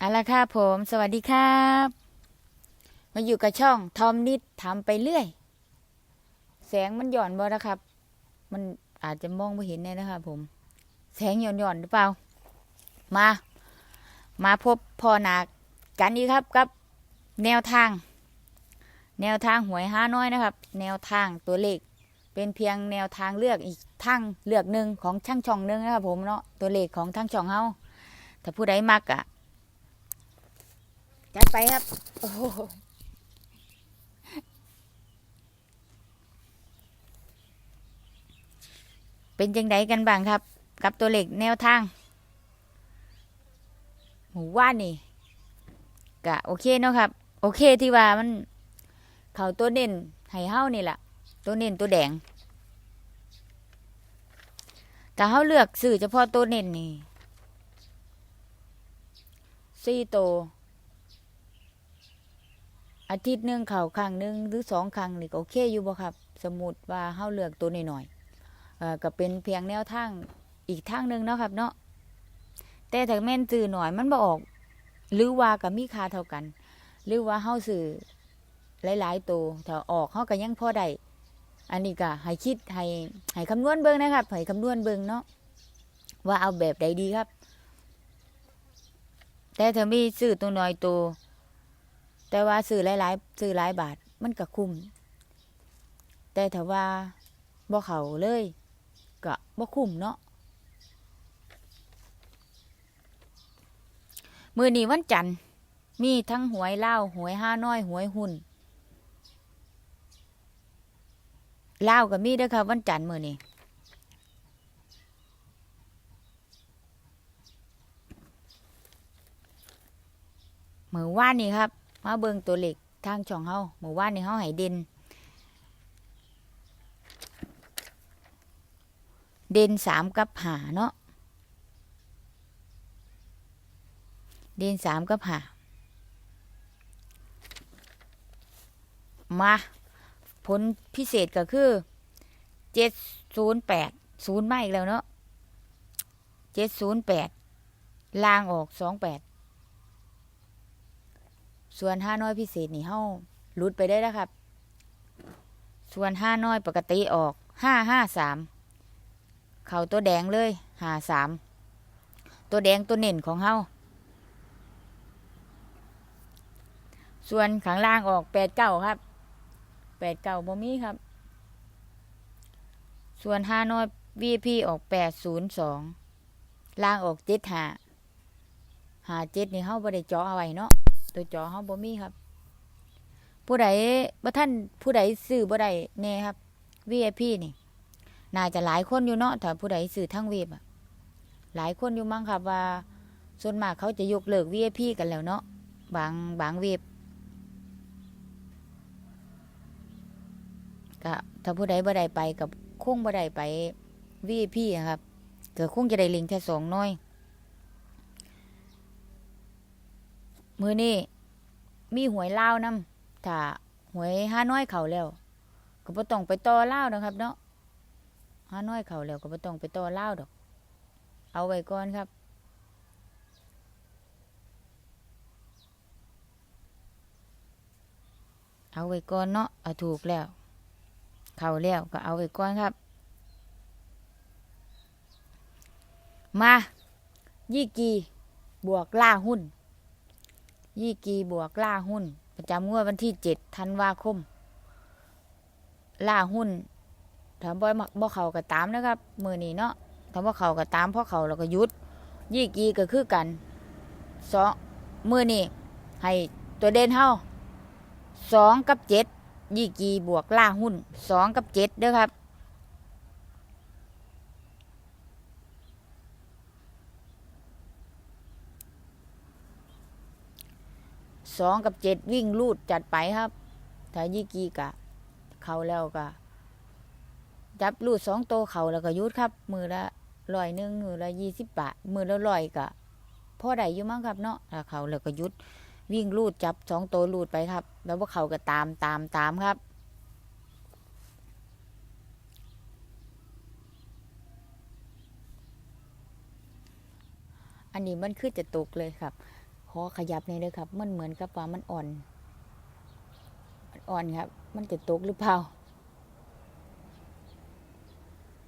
เอาละค่ะผม สวัสดีครับ มาอยู่กับช่องทอมนิดทำไปเรื่อย แสงมันหย่อนบ่นะครับ มันอาจจะมองไม่เห็นแน่นะครับผม แสงหย่อนหย่อนหรือเปล่า มา มาพบพ่อนากันอีกครับกับ แนวทาง แนวทางหวยห้าน้อยนะครับ แนวทางตัวเลข เป็นเพียงแนวทางเลือกอีกทางเลือกหนึ่งของช่างช่องหนึ่งนะครับผมเนาะตัวเลขของทางช่องเฮาถ้าผู้ใดมักอะ จัดไปครับ โอ้เป็นจังไดกันบ้างครับ กับตัวเหลขแนวทาง หมูว่านี่กะโอเคเนาะครับ โอเคที่ว่ามัน เขาตัวเน้นให้เฮานี่แหละตัวเน้นตัวแดงแต่เขาเลือกซื้อเฉพาะตัวเน้นนี่สี่ตัว อาทิตย์หนึ่งเข่าครั้งหนึ่งหรือสองครั้งนี่ก็โอเคอยู่บ่ครับ สมมติว่าเขาเลือกตัวหน้อยๆก็เป็นเพียงแนวทางอีกทางหนึ่งเนาะครับ เนาะแต่ถ้าแม่นซื้อหน่อยมันบ่ออก หรือว่ากับมีค่าเท่ากัน หรือว่าเฮาซื้อหลายๆตัวถ้าออกเฮาก็ยังพอได้อันนี้ก็ให้คิดให้ให้คำนวณเบิ่งนะครับให้คำนวณเบิ่งเนาะว่าเอาแบบใดดีครับ แต่ถ้ามีซื้อตัวน้อยตัว แต่ว่าซื้อหลายๆซื้อหลายบาทมันก็คุ้มแต่ถ้าว่าบ่เขาเลยก็บ่คุ้มเนาะมือนี้วันจันทร์มีทั้งหวยเล่าหวยห้าน้อยหวยหุ่นเลาวก็มีด้อครับวันจันทร์มือนี้มือว่านนี้ครับ มาเบิ่งตัวเลขทางช่องเฮาหมื้อวานในี้เฮาให้เด่นเด่นสามกับหาเนาะเด่นสามกับหามาผลพิเศษก็คือเจ็ดศูนย์แปดศูนย์ไมาอีกแล้วเนาะเจ็ดศูนย์แปดลางออกสองแปด ส่วนห้าน้อยพิเศษนี่เฮาหลุดไปได้แล้วครับ ส่วนห้าน้อยปกติออกห้าห้าสามเข่าตัวแดงเลยหาสามตัวแดงตัวเน่นของเฮาส่วนข้างล่างออกแปดเก้าครับแปดเก่าบ่มีครับ ส่วนห้าน้อย VP ออกแปดศูนย์สองล่างออกเจ็ดหาหาเจ็ดนี่เฮาบ่ได้เจาะเอาไว้เนาะ ตัวจาะเฮาบ่มีครับ ผู้ใดบ่ท่านผู้ใดซื้อบ่ได้แน่ครับ VIP นี่ น่าจะหลายคนอยู่เนาะถ้าผู้ใดซื้อทั้งเว็บอะหลายคนอยู่มั้งครับว่า ส่วนมากเขาจะยกเลิก VIP กันแล้วเนาะบางบางเว็บก็ถ้าผู้ใดบ่ได้ไปกับคงบ่ได้ไป VIP อะครับก็คงจะได้ลิงแค่สองน้อย มือนี้มีหวยเล่านํถ้าหวยห้าน้อยเขาแล้ว ก็บ่ต้องไปต่อเล่านะครับ เนาะห้าน้อยเขาแล้วก็บ่ต้องไปต่อเล่าดอก เอาไว้ก่อนครับ เอาไว้ก่อนเนาะเอาถูกแล้ว เขาแล้วก็เอาไว้ก่อนครับ มายี่กีบวกล่าหุ้น ยี่กีบวกล่าหุ้น ประจำงวดวันที่เจ็ดธันวาคม ล่าหุ้นถามบ่อยบ่เขาก็ตามนะครับมือนี้เนาะถามว่เขาก็ตามเพราะเขาเราก็ยุด ยี่กีก็คือกันสองมือนี้ให้ตัวเด่นเฮาสองกับเจ็ดยี่กีบวกล่าหุ้นสองกับเจ็ดเด้อครับ สองกับเจ็ดวิ่งลูดจัดไปครับถ้ายี่กีกะ เขาแล้วก็จับลูดสองโตวเขาแล้วก็ยุดครับ มือละร้อยหนึ่งมือละยี่สิบบาทมือละร้อยกะพ่อได้อยู่มั้งครับเนาะถ้าเขาแล้วก็ยุดวิ่งลูดจับสองตัวลูดไปครับ แล้วว่าเขาก็ตามตามตามครับอันนี้มันคือจะตกเลยครับ ขอขยับหน่อยเด้อครับ มันเหมือนกับว่ามันอ่อน มันอ่อนครับ มันจะตกหรือเปล่า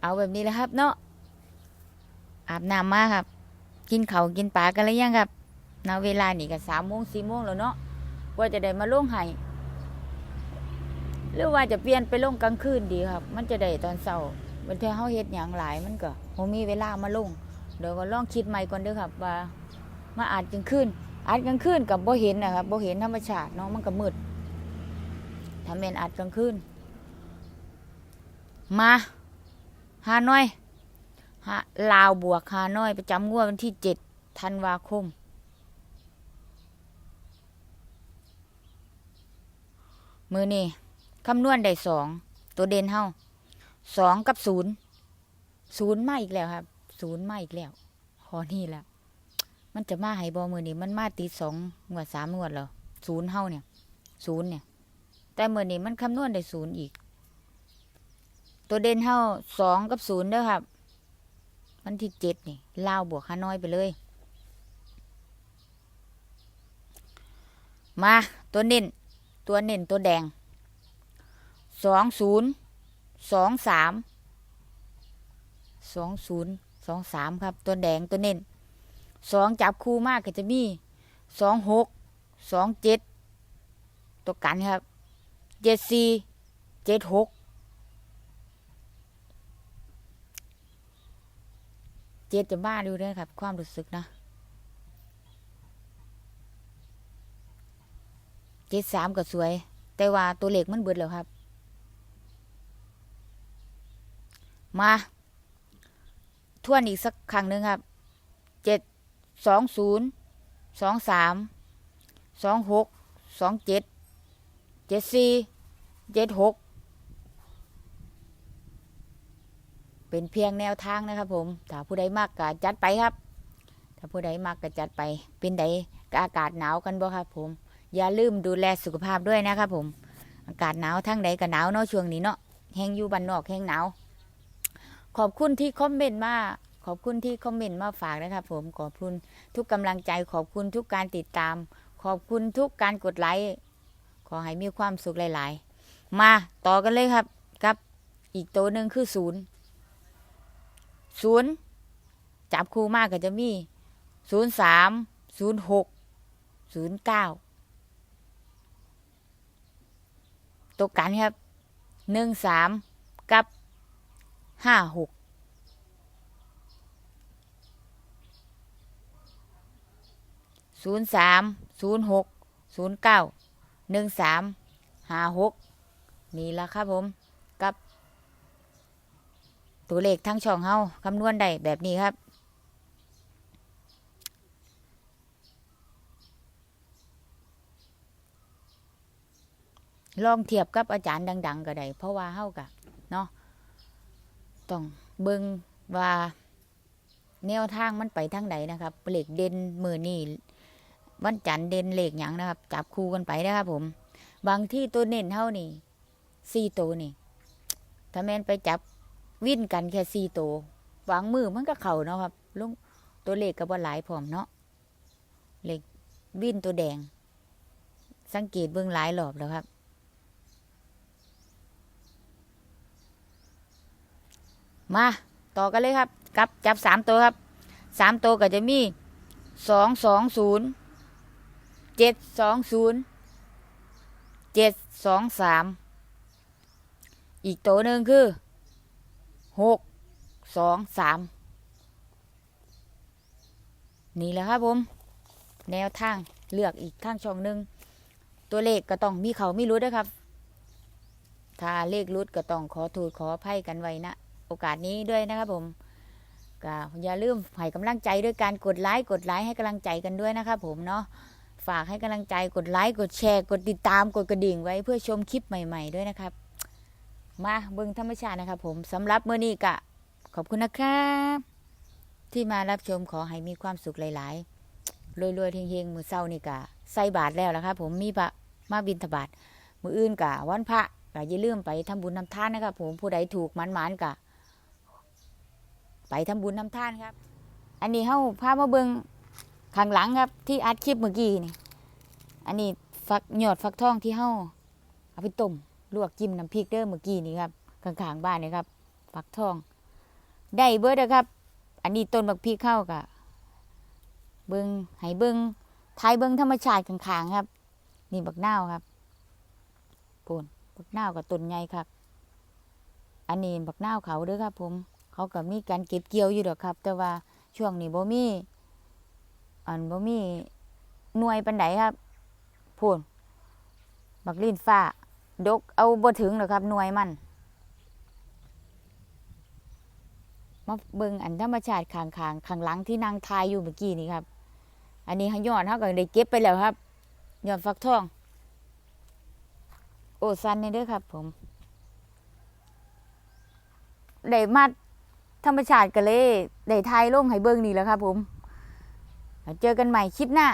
เอาแบบนี้แหละครับ เนาะ อาบน้ำมาครับ กินเขากินปลากันแล้วยังครับณเวลานี่ก็สามโมงสี่โมงแล้วเนาะ ว่าจะได้มาล่งไห้หรือว่าจะเปลี่ยนไปลงกลางคืนดีครับ มันจะได้ตอนเช้าวันที่เฮาเฮ็ดหยังหลายมันก็บ่มีเวลามาลง เดี๋ยวก็ลองคิดใหม่ก่อนเด้อครับ ว่ามาอาจกลางคืน อาจกลางคืนกับบ่เห็นนะครับบ่เห็นธรรมชาติเนาะมันก็มืดถ้าแม่นอาจกลางคืนมาหานอยหาลาวบวกหาน้อยประจำงวดวันที่เจ็ดธันวาคมมือนี่คำนวณได้สองตัวเด่นเฮาสองกับศูนย์ศูนย์มาอีกแล้วครับศูนย์มาอีกแล้วขอนี่แหละ มันจะมาให้บอมือนี่มันมาติดสองงวดสามงวดแล้วศูนย์เฮาเนี่ยศูนย์เนี่ย แต่มือนี่มันคำนวณได้ศูนย์อีก ตัวเด่นเฮาสองกับศูนย์เด้อครับวันที่เจ็ดนี่ลาวบวกฮานอยไปเลย มาตัวเน้นตัวเน้นตัวแดงสองศูนย์สองสามสองศูนย์สองสามครับ ตัวแดงตัวเน้น สองจับคู่มากก็จะมีสองหกสองเจ็ดตัวกันครับเจ็ดสี่เจ็ดหกเจ็ดจะบ้าดูด้วยครับ ความรู้สึกนะเจ็ดสามก็สวย แต่ว่าตัวเลขมันเบิดแล้วครับ มา ทวนอีกสักครั้งหนึ่งครับเจ็ด สองศูนย์สองสามสองหกสองเจ็ดเจ็ดสี่เจ็ดหกเป็นเพียงแนวทางนะครับผม ถ้าผู้ใดมากก็จัดไปครับ ถ้าผู้ใดมากก็จัดไป เป็นใดก็อากาศหนาวกันบ่ครับผม อย่าลืมดูแลสุขภาพด้วยนะครับผม อากาศหนาวทั้งใดก็หนาวเนาะช่วงนี้เนาะ แห้งอยู่บ้านนอกแห้งหนาว ขอบคุณที่คอมเมนต์มา ขอบคุณที่คอมเมนต์มาฝากนะครับผมขอบคุณทุกกำลังใจ ขอบคุณทุกการติดตาม ขอบคุณทุกการกดไลค์ขอให้มีความสุขหลาย ๆ มาต่อกันเลยครับกับอีกตัวหนึ่งคือศูนย์ศูนย์จับคู่มากก็จะมีศูนย์สามศูนย์หกศูนย์เก้าตกกันครับหนึ่งสามกับห้าหก ศูนย์สามศูนย์หกศูนย์เก้าหนึ่งสามห้าหกนี่ละครับผมกับ ตัวเลขทั้งช่องเฮาคำนวณได้แบบนี้ครับ ลองเทียบกับอาจารย์ดัง ๆ ก็ได้เพราะว่าเฮากะเนาะต้องเบิ่งว่าแนวทางมันไปทางไหนนะครับเลขเด่นมือนี่ วันจันทร์เด่นเลขหยังนะครับ จับคู่กันไปนะครับผม บางที่ตัวเน้นเท่านี่สี่ตัวนี่ ถ้าแม่นไปจับวิ่นกันแค่สี่ตัววางมือมันก็เข่าเนาะครับลุงตัวเลขก็บ่หลายพร้อมเนาะเลขวิ่นตัวแดง สังเกตเบื้องหลายรอบแล้วครับมาต่อกันเลยครับกับจับสามตัวครับสามตัวก็จะมีสองสองศูนย์ เจ็ดสองศูนย์เจ็ดสองสามอีกตัวหนึ่งคือหกสองสามนี่แหละครับผม แนวทางเลือกอีกทางช่องหนึ่งตัวเลขก็ต้องมีเขามีรุดด้วยครับ ถ้าเลขรุดก็ต้องขอโทษขออภัยกันไว้นะ โอกาสนี้ด้วยนะครับผมก็อย่าลืมให้กำลังใจด้วยการกดไลค์กดไลค์ให้กำลังใจกันด้วยนะครับผมเนาะ ฝากให้กำลังใจกดไลค์กดแชร์ กดติดตามกดกระดิ่งไว้เพื่อชมคลิปใหม่ ๆ ด้วยนะครับ มาเบิ่งธรรมชาตินะครับ ผมสำหรับเมื่อนี้กะขอบคุณนะครับ ที่มารับชมขอให้มีความสุขหลาย ๆ รวยๆเฮงๆมือเศร้านี่กะใส่บาทแล้วละครับ ผมมีพระมาบินทบาทมืออื่นกะวันพระกะอย่าลืมไปทำบุญทำทานนะครับ ผมผู้ใดถูกมันมันกะ ไปทำบุญทำทานครับ อันนี้เฮาพามาเบิ่ง ข้างหลังครับ ที่อัดคลิปเมื่อกี้นี่ อันนี้ฟักหยอดฟักทองที่เฮาเอาไปต้มลวกจิ้มน้ำพริกเด้อเมื่อกี้นี่ครับข้างๆบ้านนี่ครับ ฟักทอง ได้เบิดเด้อครับ อันนี้ต้นบักพริกเข้ากะเบิงให้เบิงทายเบิงธรรมชาติข้างๆครับ นี่บักนาวครับปูนบักนาวกับต้นใหญ่ครับอันนี้บักนาวเขาเด้อครับ ผม เขาก็มีการเก็บเกี่ยวอยู่ดอกครับ แต่ว่าช่วงนี้บ่มี อันบ่มีหน่วยปันไดครับพูนบักลินฟ้า ดกเอาบ่ถึงหรอกครับหน่วยมันมาเบิ่งอันธรรมชาติข้างๆข้างหลังที่นางทายอยู่เมื่อกี้นี่ครับ อันนี้ยอดเขาก็ได้เก็บไปแล้วครับยอดฟักทอง โอ้สันนี่เด้อครับ ผมได้มาธรรมชาติกันเลยได้ทายลงให้เบิ่งนี่แหล้วครับ ผม เจอกันใหม่คลิปหน้า